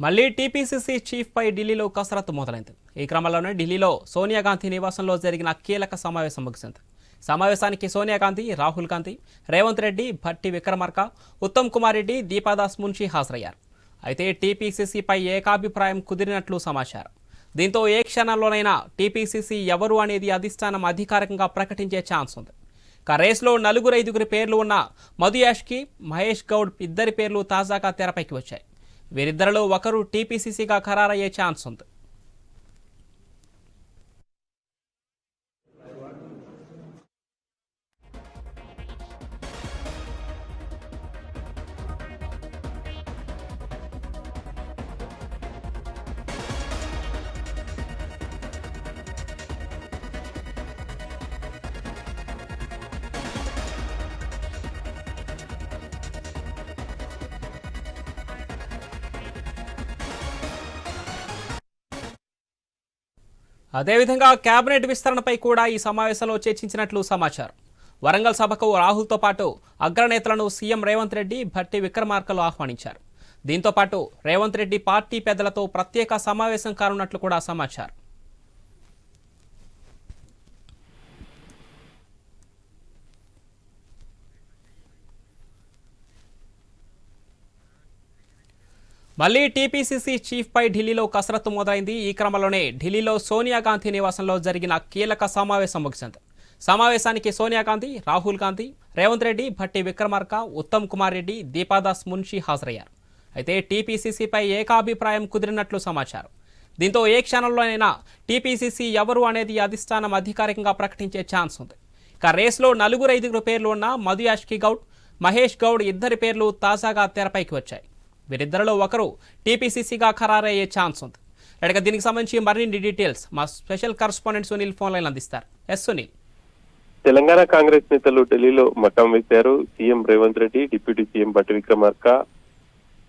మళ్ళీ టీపీసీసీ చీఫ్పై ఢిల్లీలో కసరత్తు మొదలైంది. ఈ క్రమంలోనే ఢిల్లీలో సోనియా గాంధీ నివాసంలో జరిగిన కీలక సమావేశం ముగిసింది. సమావేశానికి సోనియా గాంధీ రాహుల్ గాంధీ రేవంత్ రెడ్డి భట్టి విక్రమార్క ఉత్తమ్ కుమార్ రెడ్డి దీపాదాస్ మున్షి హాజరయ్యారు. అయితే టీపీసీసీపై ఏకాభిప్రాయం కుదిరినట్లు సమాచారం. దీంతో ఏ క్షణంలోనైనా టీపీసీసీ ఎవరు అనేది అధిష్టానం అధికారికంగా ప్రకటించే ఛాన్స్ ఉంది. ఇక రేస్లో నలుగురు ఐదుగురి పేర్లు ఉన్న మధు యాష్కి మహేష్ గౌడ్ ఇద్దరి పేర్లు తాజాగా తెరపైకి వచ్చాయి. వీరిద్దరిలో ఒకరు టీపీసీసీగా ఖరారయ్యే ఛాన్స్ ఉంది. అదేవిధంగా కేబినెట్ విస్తరణపై కూడా ఈ సమావేశంలో చర్చించినట్లు సమాచారం. వరంగల్ సభకు రాహుల్తో పాటు అగ్రనేతలను సీఎం రేవంత్ రెడ్డి భట్టి విక్రమార్కలు ఆహ్వానించారు. దీంతో పాటు రేవంత్ రెడ్డి పార్టీ పెద్దలతో ప్రత్యేక సమావేశం కానున్నట్లు కూడా సమాచారం. మళ్ళీ టీపీసీసీ చీఫ్పై ఢిల్లీలో కసరత్తు మొదలైంది. ఈ క్రమంలోనే ఢిల్లీలో సోనియా గాంధీ నివాసంలో జరిగిన కీలక సమావేశం ముగిసింది. సమావేశానికి సోనియా గాంధీ రాహుల్ గాంధీ రేవంత్ రెడ్డి భట్టి విక్రమార్క ఉత్తమ్ కుమార్ రెడ్డి దీపాదాస్ మున్షి హాజరయ్యారు. అయితే టీపీసీసీపై ఏకాభిప్రాయం కుదిరినట్లు సమాచారం. దీంతో ఏ క్షణంలోనైనా టీపీసీసీ ఎవరు అనేది అధిష్టానం అధికారికంగా ప్రకటించే ఛాన్స్ ఉంది. ఇక రేస్లో నలుగురు ఐదుగురు పేర్లు ఉన్న మధు యాష్కి గౌడ్ మహేష్ గౌడ్ ఇద్దరి పేర్లు తాజాగా తెరపైకి వచ్చాయి. వీరిద్దరిలో ఒకరు టీపీసీసీగా ఖరారయ్యే ఛాన్స్ ఉంది. ఇక దీనికి సంబంధించి మరిన్ని డీటెయిల్స్ మా special correspondent Sunil phone line అందిస్తారు. ఎస్ సునీల్. తెలంగాణ కాంగ్రెస్ నేతలు ఢిల్లీలో మకాం వేశారు. CM Revanth Reddy deputy CM Bhatti Vikramarka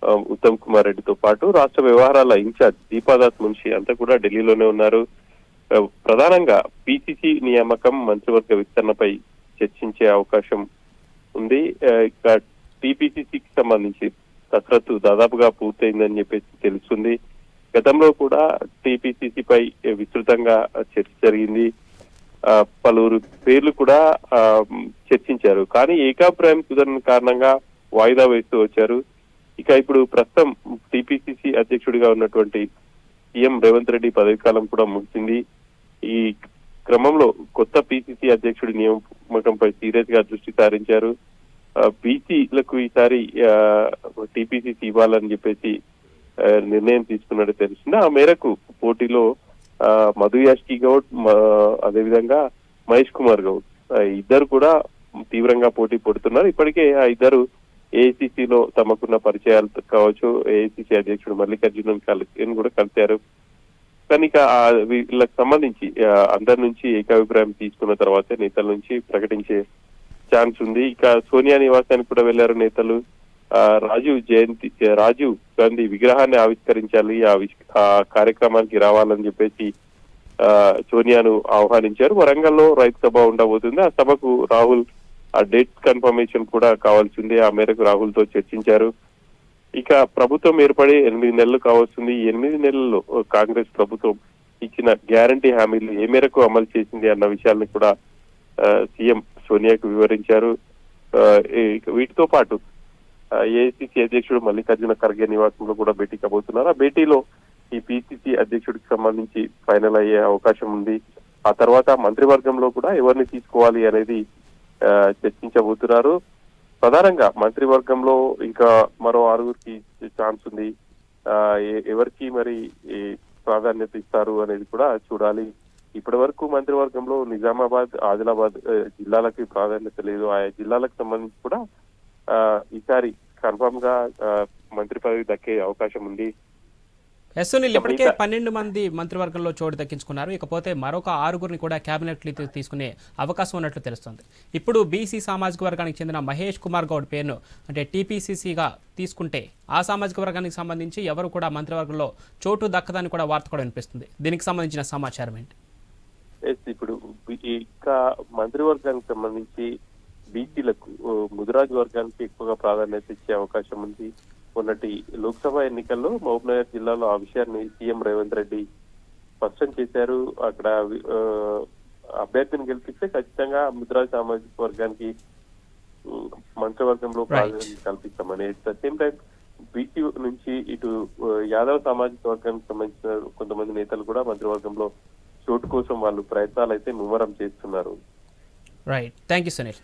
Uttam Kumar రెడ్డితో పాటు రాష్ట్ర వ్యవహారాల ఇన్ఛార్జ్ దీపాదాస్ మున్షి అంతా కూడా ఢిల్లీలోనే ఉన్నారు. ప్రధానంగా పిసిసి నియామకం మంత్రివర్గ విస్తరణపై చర్చించే అవకాశం ఉంది. ఆ, టీపీసీసీకి సంబంధించి కసరత్తు దాదాపుగా పూర్తయిందని చెప్పేసి తెలుస్తుంది. గతంలో కూడా టీపీసీసీపై విస్తృతంగా చర్చ జరిగింది. పలువురు పేర్లు కూడా చర్చించారు. కానీ ఏకాభిప్రాయం కుదరని కారణంగా వాయిదా వేస్తూ వచ్చారు. ఇక ఇప్పుడు ప్రస్తుతం టీపీసీసీ అధ్యక్షుడిగా ఉన్నటువంటి సీఎం రేవంత్ రెడ్డి పదవి కాలం కూడా ముగిసింది. ఈ క్రమంలో కొత్త పీసీసీ అధ్యక్షుడి నియామకంపై సీరియస్గా దృష్టి సారించారు. బీసీలకు ఈసారి టీపీసీసీ ఇవ్వాలని చెప్పేసి నిర్ణయం తీసుకున్నట్టు తెలిసింది. ఆ మేరకు పోటీలో మధు యాష్కి గౌడ్ అదేవిధంగా మహేష్ కుమార్ గౌడ్ ఇద్దరు కూడా తీవ్రంగా పోటీ పడుతున్నారు. ఇప్పటికే ఆ ఇద్దరు ఏఐసిసిలో లో తమకున్న పరిచయాలు కావచ్చు ఏఐసిసి అధ్యక్షుడు మల్లికార్జునన్ కలిసి కూడా కలిశారు. కానీ వీళ్ళకి సంబంధించి అందరి నుంచి ఏకాభిప్రాయం తీసుకున్న తర్వాతే నేతల నుంచి ప్రకటించే ఛాన్స్ ఉంది. ఇక సోనియా నివాసానికి కూడా వెళ్ళారు నేతలు. రాజీవ్ జయంతి రాజీవ్ గాంధీ విగ్రహాన్ని ఆవిష్కరించాలి. ఆ విష్- ఆ కార్యక్రమానికి రావాలని చెప్పేసి ఆ, సోనియాను ఆహ్వానించారు. వరంగల్లో రైతు సభ ఉండబోతుంది. ఆ సభకు రాహుల్ ఆ డేట్ కన్ఫర్మేషన్ కూడా కావాల్సిందే ఆ మేరకు రాహుల్తో చర్చించారు. ఇక ప్రభుత్వం ఏర్పడి ఎనిమిది నెలలు కావాల్సింది ఎనిమిది నెలల్లో కాంగ్రెస్ ప్రభుత్వం ఇచ్చిన గ్యారంటీ హామీలు ఏ మేరకు అమలు చేసింది అన్న విషయాల్ని కూడా సీఎం సోనియాకు వివరించారు. వీటితో పాటు ఏఐసిసి అధ్యక్షుడు మల్లికార్జున ఖర్గే నివాసంలో కూడా భేటీ కాబోతున్నారు. ఆ భేటీలో ఈ పిసిసి అధ్యక్షుడికి సంబంధించి ఫైనల్ అయ్యే అవకాశం ఉంది. ఆ తర్వాత మంత్రివర్గంలో కూడా ఎవరిని తీసుకోవాలి అనేది చర్చించబోతున్నారు. ప్రధానంగా మంత్రివర్గంలో ఇంకా మరో ఆరుగురికి ఛాన్స్ ఉంది. ఎవరికి మరి ఈ ప్రాధాన్యత ఇస్తారు అనేది కూడా చూడాలి. ఇప్పటి వరకు మంత్రివర్గంలో నిజామాబాద్ ఆదిలాబాద్ జిల్లాలకి ప్రాధాన్యత లేదు. ఆయా జిల్లాలకు సంబంధించి కూడా ఈసారి కన్ఫర్మ్గా మంత్రి పదవి దక్కే అవకాశం ఉంది. ఎస్ సునీల్ ఇప్పటికే పన్నెండు మంది మంత్రివర్గంలో చోటు దక్కించుకున్నారు. ఇకపోతే మరొక ఆరుగురిని కూడా కేబినెట్ తీసుకునే అవకాశం ఉన్నట్లు తెలుస్తోంది. ఇప్పుడు బీసీ సామాజిక వర్గానికి చెందిన మహేష్ కుమార్ గౌడ్ పేరును అంటే టీపీసీసీగా తీసుకుంటే ఆ సామాజిక వర్గానికి సంబంధించి ఎవరు కూడా మంత్రివర్గంలో చోటు దక్కదని కూడా వార్త కూడా వినిపిస్తుంది. దీనికి సంబంధించిన సమాచారం ఏంటి? ఇప్పుడు ఇంకా మంత్రివర్గానికి సంబంధించి బీసీలకు ముదిరాజు వర్గానికి ఎక్కువగా ప్రాధాన్యత ఇచ్చే అవకాశం ఉంది. మొన్నటి లోక్సభ ఎన్నికల్లో మహబూబ్నగర్ జిల్లాలో ఆ విషయాన్ని సీఎం రేవంత్ రెడ్డి స్పష్టం చేశారు. అక్కడ అభ్యర్థిని గెలిపిస్తే ఖచ్చితంగా ముద్రా సామాజిక వర్గానికి మంత్రివర్గంలో. ప్రాధాన్యత కల్పిస్తామని. At the same time BC నుంచి ఇటు యాదవ్ సామాజిక వర్గానికి సంబంధించిన కొంతమంది నేతలు కూడా మంత్రివర్గంలో చోటు కోసం వాళ్ళు ప్రయత్నాలు అయితే ముమ్మరం చేస్తున్నారు. Right thank you Sunil